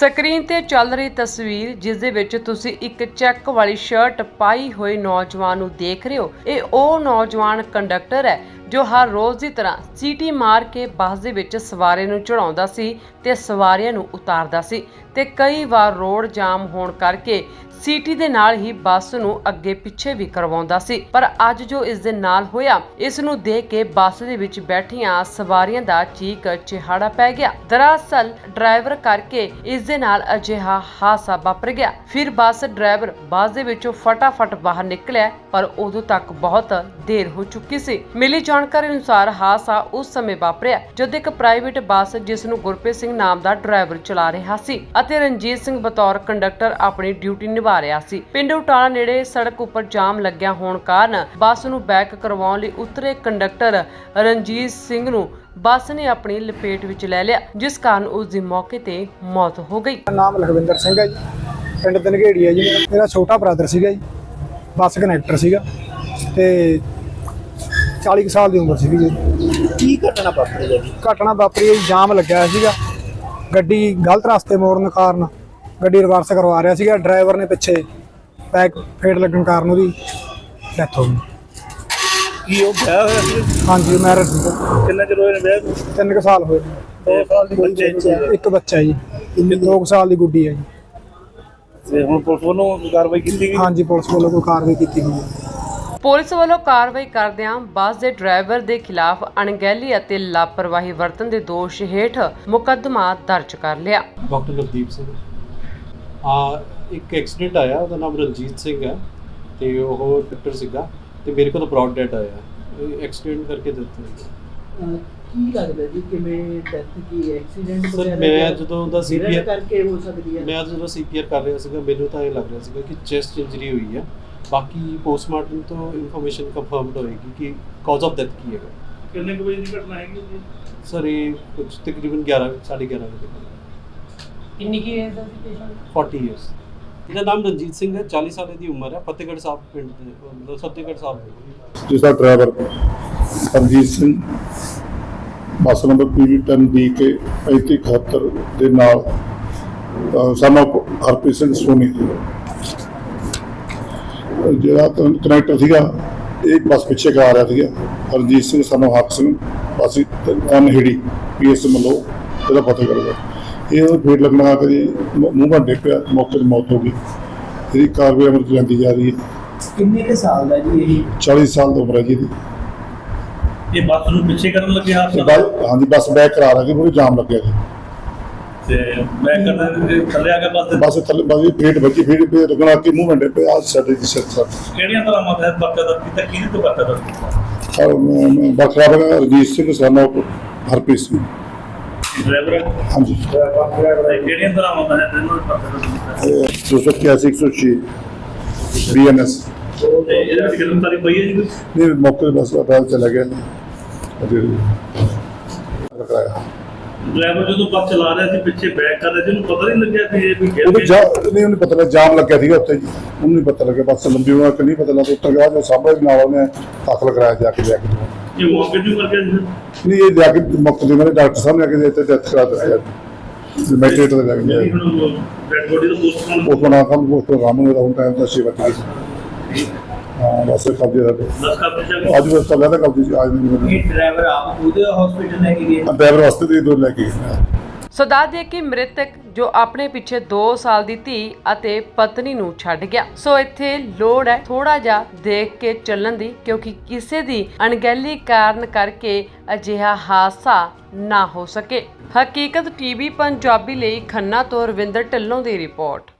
Screen ਤੇ ਚੱਲ ਰਹੀ ਤਸਵੀਰ, ਜਿਸ ਦੇ ਵਿੱਚ ਤੁਸੀਂ ਇੱਕ ਚੈੱਕ ਵਾਲੀ ਸ਼ਰਟ ਪਾਈ ਹੋਈ ਨੌਜਵਾਨ ਨੂੰ ਦੇਖ ਰਹੇ ਹੋ। ਇਹ ਉਹ ਨੌਜਵਾਨ ਕੰਡਕਟਰ ਹੈ ਜੋ ਹਰ ਰੋਜ਼ ਦੀ ਤਰ੍ਹਾਂ ਸੀਟੀ ਮਾਰ ਕੇ ਬੱਸ ਦੇ ਵਿੱਚ ਸਵਾਰੀਆਂ ਨੂੰ ਚੜਾਉਂਦਾ ਸੀ ਤੇ ਸਵਾਰੀਆਂ ਨੂੰ ਉਤਾਰਦਾ ਸੀ ਤੇ ਕਈ ਵਾਰ ਰੋਡ ਜਾਮ ਹੋਣ ਕਰਕੇ ਸੀਟੀ ਦੇ ਨਾਲ ਹੀ ਬੱਸ ਨੂੰ ਅੱਗੇ ਪਿੱਛੇ ਵੀ ਕਰਵਾਉਂਦਾ ਸੀ। ਪਰ ਅੱਜ ਜੋ ਇਸ ਦੇ ਨਾਲ ਹੋਇਆ, ਇਸ ਨੂੰ ਦੇਖ ਕੇ ਬੱਸ ਦੇ ਵਿੱਚ ਬੈਠੀਆਂ ਸਵਾਰੀਆਂ ਦਾ ਚੀਕ ਚਿਹਾੜਾ ਪੈ ਗਿਆ। ਦਰਅਸਲ ਡਰਾਈਵਰ ਕਰਕੇ ਇਸ ਦੇ ਨਾਲ ਅਜਿਹਾ ਹਾਦਸਾ ਵਾਪਰ ਗਿਆ। ਫਿਰ ਬੱਸ ਡਰਾਈਵਰ ਬੱਸ ਦੇ ਵਿੱਚੋਂ ਫਟਾਫਟ ਬਾਹਰ ਨਿਕਲਿਆ ਪਰ ਉਦੋਂ ਤੱਕ ਬਹੁਤ ਦੇਰ ਹੋ ਚੁੱਕੀ ਸੀ। ਮਿਲੀ ਜਾਣਕਾਰੀ ਅਨੁਸਾਰ ਹਾਦਸਾ ਉਸ ਸਮੇਂ ਵਾਪਰਿਆ ਜਦ ਇੱਕ ਪ੍ਰਾਈਵੇਟ ਬੱਸ ਜਿਸ ਨੂੰ ਗੁਰਪ੍ਰੀਤ ਸਿੰਘ ਨਾਮ ਦਾ ਡਰਾਈਵਰ ਚਲਾ ਰਿਹਾ ਸੀ ਅਤੇ ਰਣਜੀਤ ਸਿੰਘ ਬਤੌਰ ਕੰਡਕਟਰ ਆਪਣੀ ਡਿਊਟੀ ਨਿਭਾ ਰਿਹਾ ਸੀ। ਪਿੰਡ ਉਟਾਲਾ ਨੇੜੇ ਸੜਕ ਉੱਪਰ ਜਾਮ ਲੱਗਿਆ ਹੋਣ ਕਾਰਨ ਬੱਸ ਨੂੰ ਬੈਕ ਕਰਵਾਉਣ ਲਈ ਉਤਰੇ ਕੰਡਕਟਰ ਰਣਜੀਤ ਸਿੰਘ ਨੂੰ ਬੱਸ ਨੇ ਆਪਣੀ ਲਪੇਟ ਵਿੱਚ ਲੈ ਲਿਆ, ਜਿਸ ਕਾਰਨ ਉਸ ਦੀ ਮੌਕੇ ਤੇ ਮੌਤ ਹੋ ਗਈ। ਨਾਮ ਲਖਵਿੰਦਰ ਸਿੰਘ ਹੈ ਜੀ। ਪਿੰਡ ਦਨਗੇੜੀ ਹੈ ਜੀ। ਮੇਰਾ ਛੋਟਾ ਬ੍ਰਦਰ ਸੀਗਾ ਜੀ। ਬੱਸ ਕਨੈਕਟਰ ਸੀਗਾ ਤੇ 40 ਕੁ ਸਾਲ ਦੀ ਉਮਰ ਸੀਗੀ ਜੀ। ਕੀ ਘਟਨਾ ਵਾਪਰੀ ਹੈ ਜੀ? ਘਟਨਾ ਵਾਪਰੀ ਹੈ ਜੀ, ਜਾਮ ਲੱਗਿਆ ਹੋਇਆ ਸੀਗਾ। ਗੱਡੀ ਗਲਤ ਰਸਤੇ ਮੋੜਨ ਕਾਰਨ ਗੱਡੀ ਰਿਵਰਸ ਕਰਵਾ ਰਿਹਾ ਸੀਗਾ। ਡਰਾਈਵਰ ਨੇ ਪਿੱਛੇ ਬੈਕ ਫੇਟ ਲੱਗਣ ਕਾਰਨ ਉਹਦੀ ਡੈਥ ਹੋ ਗਈ। ਕੀ ਉਹ ਵਿਆਹ ਹੋਇਆ ਸੀ? ਹਾਂਜੀ ਮੈਰਿਜ ਕਿੰਨਾ ਚਿਰ ਹੋਇਆ ਵਿਆਹ ਨੂੰ? ਤਿੰਨ ਕੁ ਸਾਲ ਹੋਏ। ਦੋ ਸਾਲ ਦੀ ਬੱਚੇ ਚ ਇੱਕ ਬੱਚਾ ਜੀ। ਤੇ ਦੋ ਕੁ ਸਾਲ ਦੀ ਗੁੱਡੀ ਹੈ ਜੀ। ਤੇ ਹੁਣ ਪੁਲਿਸ ਵੱਲੋਂ ਕਾਰਵਾਈ ਕੀਤੀ ਗਈ? ਹਾਂਜੀ ਪੁਲਿਸ ਵੱਲੋਂ ਕੋਈ ਕਾਰਵਾਈ ਕੀਤੀ ਗਈ ਹੈ। ਪੁਲਿਸ ਵੱਲੋਂ ਕਾਰਵਾਈ ਕਰਦਿਆਂ ਬੱਸ ਦੇ ਡਰਾਈਵਰ ਦੇ ਖਿਲਾਫ ਅਣਗਹਿਲੀ ਅਤੇ ਲਾਪਰਵਾਹੀ ਵਰਤਣ ਦੇ ਦੋਸ਼ ਹੇਠ ਮੁਕੱਦਮਾ ਦਰਜ ਕਰ ਲਿਆ। ਡਾਕਟਰ ਨਵਦੀਪ ਸਿੰਘ। ਆ ਇੱਕ ਐਕਸੀਡੈਂਟ ਆਇਆ ਉਹਦਾ ਨਾਮ ਰਣਜੀਤ ਸਿੰਘ ਹੈ ਤੇ ਉਹ ਡਾਕਟਰ ਸੀਗਾ ਤੇ ਮੇਰੇ ਕੋਲ ਬ੍ਰੌਡ ਡੈਟ ਆਇਆ। ਐਕਸੀਡੈਂਟ ਕਰਕੇ ਦਿੱਤਾ। ਕੀ ਲੱਗਦਾ ਜੀ ਕਿਵੇਂ ਡੈਥ ਕੀ ਐਕਸੀਡੈਂਟ ਸਰ ਮੈਂ ਜਦੋਂ ਉਹਦਾ ਸੀਪੀਆਰ ਕਰਕੇ ਹੋ ਸਕਦੀ ਹੈ? ਮੈਂ ਜਦੋਂ ਸੀਪੀਆਰ ਕਰ ਰਿਹਾ ਸੀਗਾ ਮੈਨੂੰ ਤਾਂ ਇਹ ਲੱਗ ਰਿਹਾ ਸੀਗਾ ਕਿ ਚੈਸਟ ਇੰਜਰੀ ਹੋਈ ਹੈ। ਬਾਕੀ ਪੋਸਟਮਾਰਟਮ ਤੋਂ ਇਨਫੋਰਮੇਸ਼ਨ ਕੰਫਰਮਡ ਹੋਏਗੀ ਕਿ ਕਾਜ਼ ਆਫ ਡੈਥ ਕੀ ਹੈਗਾ। ਕਿੰਨੇ ਕੁ ਵਜੇ ਦੀ ਘਟਨਾ ਹੈਗੀ ਜੀ? ਸਰ ਇਹ ਕੁਝ ਤਕਰੀਬਨ 11 11:30 ਵਜੇ ਕਿੰਨੀ ਕੀ ਏਜ ਦਾ ਸੀ ਪੇਸ਼ੈਂਟ 40 ਇਅਰਸ ਇਹਦਾ ਨਾਮ ਰਣਜੀਤ ਸਿੰਘ ਹੈ 40 ਸਾਲ ਦੀ ਉਮਰ ਹੈ ਫਤਿਹਗੜ੍ਹ ਸਾਹਿਬ ਪਿੰਡ ਦੇ ਮਤਲਬ ਫਤਿਹਗੜ੍ਹ ਸਾਹਿਬ ਦੇ। ਜਿਸ ਦਾ driver Harjit Singh. Bus number PV 10 D K 3571 ਦੇ ਨਾਲ ਸਾਨੂੰ ਹਰਪ੍ਰੀਤ ਸਿੰਘ ਸੋਨੀ ਜੀ। ਜਿਹੜਾ ਕਨੈਕਟਰ ਸੀਗਾ ਇਹ ਬੱਸ ਪਿੱਛੇ ਕਰਾ ਰਿਹਾ ਸੀਗਾ। ਹਰਜੀਤ ਸਿੰਘ ਸਾਨੂੰ ਹੱਕ ਸਿੰਘ ਬੱਸ ਅਨਹਿੜੀ ਪੀਐਸ ਮਲੋ ਇਹਦਾ ਪਤਾ ਕਰਦਾ ਇਹ ਉਹ ਫੇਟ ਲੱਗਣਾ ਕਰੀ ਮੂੰਹ ਭੰਡੇ ਪਿਆ ਮੌਕੇ ਤੇ ਮੌਤ ਹੋ ਗਈ। ਇਹਦੀ ਕਾਰਵਾਈ ਅਮਰ ਜਾਂਦੀ ਜਾ ਰਹੀ ਹੈ। ਕਿੰਨੇ ਕੇ ਸਾਲ ਦਾ ਜੀ ਇਹ? 40 ਸਾਲ ਦੀ ਉਮਰ ਹੈ ਜੀ ਇਹਦੀ। ਇਹ ਬੱਸ ਨੂੰ ਪਿੱਛੇ ਕਰਨ ਲੱਗੇ ਤੇ ਹਾਦਸਾ ਬਸ- ਹਾਂਜੀ ਬੱਸ ਬੈਕ ਕਰਾ ਲਾਂਗੇ ਪੂਰੀ ਜਾਮ ਲੱਗਿਆ ਜੀ। ਤੇ ਮੈਂ ਕਹਿੰਦਾ ਥੱਲੇ ਆ ਕੇ ਬੱਸ ਦੇ ਬੱਸ ਥੱਲੇ ਬੱਸ ਦੀ ਫੇਟ ਵੱਜੀ ਫੇਟ ਪੇ ਰਗਣਾ ਕੇ ਮੂੰਹ ਮੰਡੇ ਪੇ ਆ ਸਾਡੇ ਦੀ ਸਿਰ ਸਰ। ਕਿਹੜੀਆਂ ਤਰ੍ਹਾਂ ਮਤ ਬੱਚਾ ਦਾ ਕੀਤਾ? ਕਿਹਦੇ ਤੋਂ ਬੱਚਾ ਦਾ ਔਰ ਬਖਰਾ ਬਗਾ ਰਜੀਤ ਸਿੰਘ ਸਾਨੂੰ ਹਰਪ੍ਰੀਤ ਸਿੰਘ। ਡਰਾਈਵਰ? ਹਾਂਜੀ। ਕਿਹੜੀਆਂ ਤਰ੍ਹਾਂ ਮਤ ਹੈ ਤੈਨੂੰ ਪਤਾ ਇਹ 281 106 ਬੀਐਨਐਸ ਤੇ ਇਹਦੇ ਵਿੱਚ ਗ੍ਰਿਫਤਾਰੀ ਪਈ ਹੈ ਜੀ ਕੋਈ? ਨੇ ਮੌਕੇ ਤੇ ਬੱਸ ਦਾ ਚਲਾ ਗਿਆ ਅਜੇ ਰਖਾਇਆ ਡਰਾਈਵਰ ਜਦੋਂ ਬੱਸ ਚਲਾ ਰਿਹਾ ਸੀ ਪਿੱਛੇ ਬੈਕ ਕਰ ਰਿਹਾ ਸੀ ਉਹਨੂੰ ਪਤਾ ਨਹੀਂ ਲੱਗਿਆ ਕਿ ਇਹ ਵੀ ਉਹਨੂੰ ਗਿਰ ਜਾ ਗਿਆ ਨਹੀਂ ਉਹਨੂੰ ਪਤਾ ਲੱਗਾ ਜਾਮ ਲੱਗਿਆ ਸੀਗਾ ਉੱਥੇ ਜੀ। ਉਹਨੂੰ ਨਹੀਂ ਪਤਾ ਲੱਗਿਆ ਬੱਸ ਲੰਬੀ ਹੋਣਾ ਕਿ ਨਹੀਂ ਪਤਾ ਲੱਗਾ ਉੱਤਰ ਗਿਆ ਜੋ ਸਾਹਮਣੇ ਨਾਲ ਉਹਨੇ ਦਾਖਲ ਕਰਾਇਆ ਜਾ ਕੇ ਜਾ ਕੇ। ਇਹ ਮੌਕੇ ਤੇ ਮਰ ਗਿਆ ਜੀ ਨਹੀਂ ਇਹ ਜਾ ਕੇ ਮੁਕਤ ਦੇ ਮੇਰੇ ਡਾਕਟਰ ਸਾਹਿਬ ਨੇ ਆ ਕੇ ਇੱਥੇ ਡੈਥ ਕਰਾ ਦਿੱਤੀ ਮੈਟਰੇਟ ਦੇ ਲੱਗ ਜਿਹੜੀ ਗਿਆ। ਹੁਣ ਡੈਡ ਬੋਡੀ ਦਾ ਪੋਸਟਮਾਰਟਮ ਉਸ ਬਣਾ ਕੰਮ ਉਸ ਪ੍ਰੋਗਰਾਮ ਨੂੰ ਰਹੂੰ ਟਾਈਮ ਦਾ ਸੇਵਾ ਕੀਤੀ ਹਾਂ ਬਸ ਕਬਜ਼ੇ ਦਾ ਕਰ ਦਿੱਤਾ ਅੱਜ ਬਸ ਚੱਲਿਆ ਤਾਂ ਕਬਜ਼ੇ ਅੱਜ ਨਹੀਂ ਇਹ ਡਰਾਈਵਰ ਆਪ ਉਹਦੇ ਹਸਪੀਟਲ ਲੈ ਕੇ ਗਏ। ਡਰਾਈਵਰ ਵਾਸਤੇ ਦੇ ਦੋ ਲੈ ਕੇ ਗਏ। ਸੋ ਦੱਸ ਦਈਏ ਕਿ ਮ੍ਰਿਤਕ ਜੋ ਆਪਣੇ ਪਿੱਛੇ 2 ਸਾਲ ਦੀ ਧੀ ਅਤੇ ਪਤਨੀ ਨੂੰ ਛੱਡ ਗਿਆ। ਸੋ ਇੱਥੇ ਲੋੜ ਹੈ ਥੋੜਾ ਜਿਹਾ ਦੇਖ ਕੇ ਚੱਲਣ ਦੀ ਕਿਉਂਕਿ ਕਿਸੇ ਦੀ ਅਣਗਹਿਲੀ ਕਾਰਨ ਕਰਕੇ ਅਜਿਹਾ ਹਾਦਸਾ ਨਾ ਹੋ ਸਕੇ। ਹਕੀਕਤ ਟੀਵੀ ਪੰਜਾਬੀ ਲਈ ਖੰਨਾ ਤੋਂ ਰਵਿੰਦਰ ਢਿੱਲੋਂ ਦੀ ਰਿਪੋਰਟ।